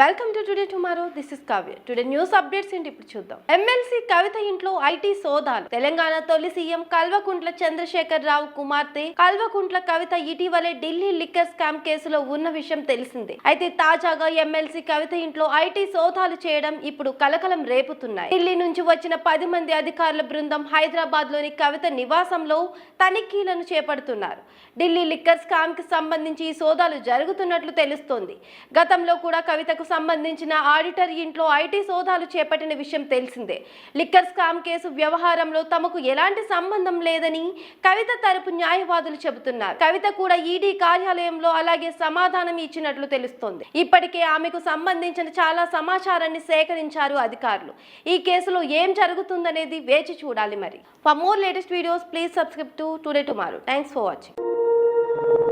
Welcome to today tomorrow this is Kavya today news updates ఏంటి ఇప్పుడు చూద్దాం. MLC కవిత ఇంట్లో ఐటీ సోదాలు. తెలంగాణ తొలి సీఎం కల్వకుంట్ల చంద్రశేఖర్ రావు కుమార్తె కల్వకుంట్ల కవిత ఇటీవలే ఢిల్లీ లిక్కర్ స్కామ్ కేసులో ఉన్న విషయం తెలిసిందే. అయితే తాజాగా ఎమ్మెల్సీ కవిత ఇంట్లో ఐటీ సోదాలు చేయడం ఇప్పుడు కలకలం రేపుతున్నాయి. ఢిల్లీ నుంచి వచ్చిన పది మంది అధికారుల బృందం హైదరాబాద్లోని కవిత నివాసంలో తనిఖీలను చేపడుతున్నారు. ఢిల్లీ లిక్కర్ స్కామ్కి సంబంధించి ఈ సోదాలు జరుగుతున్నట్లు తెలుస్తోంది. గతంలో కూడా కవితకు సంబంధించిన ఆడిటర్ ఇంట్లో ఐటీ సోదాలు చేపట్టిన విషయం తెలిసిందే. లిక్కర్ స్కామ్ కేసు వ్యవహారంలో తమకు ఎలాంటి సంబంధం లేదని కవిత తరపు న్యాయవాదులు చెబుతున్నారు. కవిత కూడా ఈడీ కార్యాలయంలో అలాగే సమాధానం ఇచ్చినట్లు తెలుస్తోంది. ఇప్పటికే ఆమెకు సంబంధించిన చాలా సమాచారాన్ని సేకరించారు అధికారులు. ఈ కేసులో ఏం జరుగుతుందనేది వేచి చూడాలి మరి. For more latest videos please subscribe to today tomorrow thanks for watching